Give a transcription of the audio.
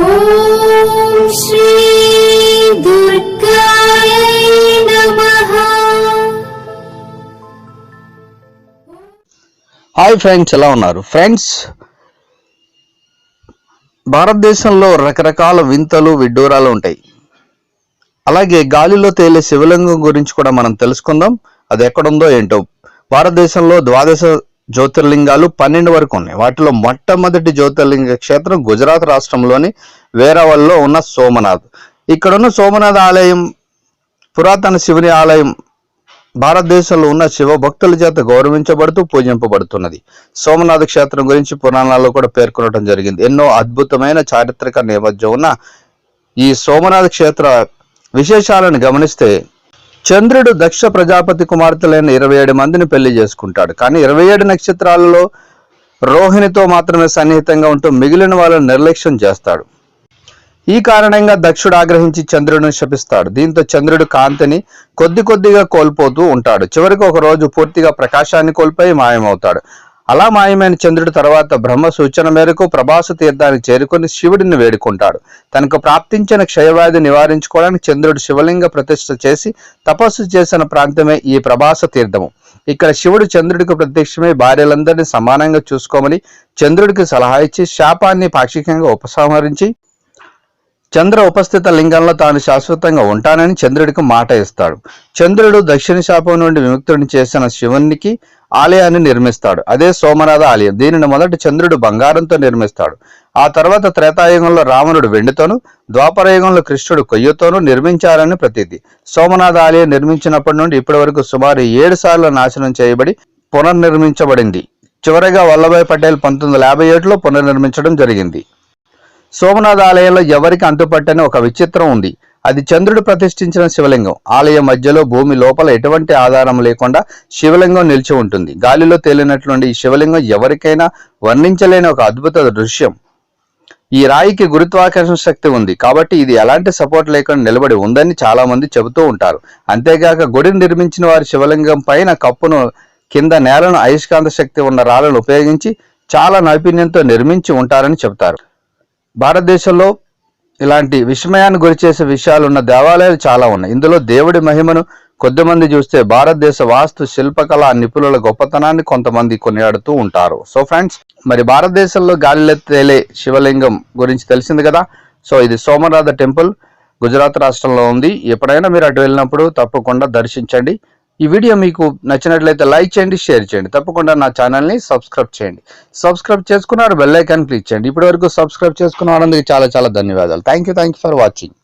Hi friends ఎలా ఉన్నారు? Friends భారతదేశంలో రకరకాల వింతలు విడ్డూరాలు ఉంటాయి. అలాగే గాలిలో తేలే శివలింగం గురించి కూడా మనం తెలుసుకుందాం. అది ఎక్కడుందో ఏంటో. భారతదేశంలో ద్వాదశ జ్యోతిర్లింగాలు పన్నెండు వరకు ఉన్నాయి. వాటిలో మొట్టమొదటి జ్యోతిర్లింగ క్షేత్రం గుజరాత్ రాష్ట్రంలోని వేరావల్లో ఉన్న సోమనాథ్. ఇక్కడున్న సోమనాథ్ ఆలయం పురాతన శివుని ఆలయం భారతదేశంలో ఉన్న శివ భక్తుల చేత గౌరవించబడుతూ పూజింపబడుతున్నది. సోమనాథ క్షేత్రం గురించి పురాణాల్లో కూడా పేర్కొనడం జరిగింది. ఎన్నో అద్భుతమైన చారిత్రక నేపథ్యం ఉన్న ఈ సోమనాథ క్షేత్ర విశేషాలను గమనిస్తే చంద్రుడు దక్ష ప్రజాపతి కుమార్తెలైన ఇరవై ఏడు మందిని పెళ్ళి చేసుకుంటాడు. కానీ ఇరవై ఏడు నక్షత్రాలలో రోహిణితో మాత్రమే సన్నిహితంగా ఉంటూ మిగిలిన వాళ్ళని నిర్లక్ష్యం చేస్తాడు. ఈ కారణంగా దక్షుడు ఆగ్రహించి చంద్రుడిని శపిస్తాడు. దీంతో చంద్రుడు కాంతిని కొద్ది కొద్దిగా కోల్పోతూ ఉంటాడు. చివరికి ఒక రోజు పూర్తిగా ప్రకాశాన్ని కోల్పోయి మాయమవుతాడు. అలా మాయమైన చంద్రుడు తర్వాత బ్రహ్మ సూచన మేరకు ప్రభాస తీర్థానికి చేరుకొని శివుడిని వేడుకుంటాడు. తనకు ప్రాప్తించిన క్షయవ్యాధి నివారించుకోవడానికి చంద్రుడు శివలింగ ప్రతిష్ఠ చేసి తపస్సు చేసిన ప్రాంతమే ఈ ప్రభాస తీర్థము. ఇక్కడ శివుడు చంద్రుడికి ప్రత్యక్షమై భార్యలందరినీ సమానంగా చూసుకోమని చంద్రుడికి సలహా ఇచ్చి శాపాన్ని పాక్షికంగా ఉపసంహరించి చంద్ర ఉపస్థిత లింగంలో తాను శాశ్వతంగా ఉంటానని చంద్రుడికి మాట ఇస్తాడు. చంద్రుడు దక్షిణ శాపం నుండి విముక్తుడిని చేసిన శివునికి ఆలయాన్ని నిర్మిస్తాడు. అదే సోమనాథ ఆలయం. దీనిని మొదట చంద్రుడు బంగారంతో నిర్మిస్తాడు. ఆ తర్వాత త్రేతాయుగంలో రావణుడు వెండితోను ద్వాపరయుగంలో కృష్ణుడు కొయ్యతోనూ నిర్మించారని ప్రతీతి. సోమనాథ ఆలయం నిర్మించినప్పటి నుండి ఇప్పటి వరకు సుమారు ఏడు సార్లు నాశనం చేయబడి పునర్నిర్మించబడింది. చివరగా వల్లభాయ్ పటేల్ పంతొమ్మిది వందల యాభై ఏడులో పునర్నిర్మించడం జరిగింది. సోమనాథ ఆలయంలో ఎవరికి అంతుపట్టని ఒక విచిత్రం ఉంది. అది చంద్రుడు ప్రతిష్ఠించిన శివలింగం. ఆలయం మధ్యలో భూమి లోపల ఎటువంటి ఆధారం లేకుండా శివలింగం నిలిచి ఉంటుంది. గాలిలో తేలినట్లుండి ఈ శివలింగం ఎవరికైనా వర్ణించలేని ఒక అద్భుత దృశ్యం. ఈ రాయికి గురుత్వాకర్షణ శక్తి ఉంది. కాబట్టి ఇది ఎలాంటి సపోర్ట్ లేకుండా నిలబడి ఉందని చాలా మంది చెబుతూ ఉంటారు. అంతేగాక గుడిని నిర్మించిన వారి శివలింగం పైన కప్పును కింద నేలను అయస్కాంత శక్తి ఉన్న రాళ్ళను ఉపయోగించి చాలా నైపుణ్యంతో నిర్మించి ఉంటారని చెబుతారు. భారతదేశంలో ఇలాంటి విస్మయాన్ని గురిచేసే విషయాలు ఉన్న దేవాలయాలు చాలా ఉన్నాయి. ఇందులో దేవుడి మహిమను కొద్దిమంది చూస్తే భారతదేశ వాస్తు శిల్పకళ నిపుణుల గొప్పతనాన్ని కొంతమంది కొనియాడుతూ ఉంటారు. సో ఫ్రెండ్స్ మరి భారతదేశంలో గాలిలో తేలే శివలింగం గురించి తెలిసింది కదా? సో ఇది సోమనాథ టెంపుల్ గుజరాత్ రాష్ట్రంలో ఉంది. ఎప్పుడైనా మీరు అటు వెళ్ళినప్పుడు తప్పకుండా దర్శించండి. ఈ వీడియో మీకు నచ్చినట్లయితే లైక్ చేయండి షేర్ చేయండి. తప్పకుండా నా ఛానల్ని సబ్స్క్రైబ్ చేయండి. సబ్స్క్రైబ్ చేసుకున్నారు బెల్ ఐకాన్ క్లిక్ చేయండి. ఇప్పటివరకు సబ్స్క్రైబ్ చేసుకున్న వాళ్ళందరికీ చాలా చాలా ధన్యవాదాలు. Thank you thank you for watching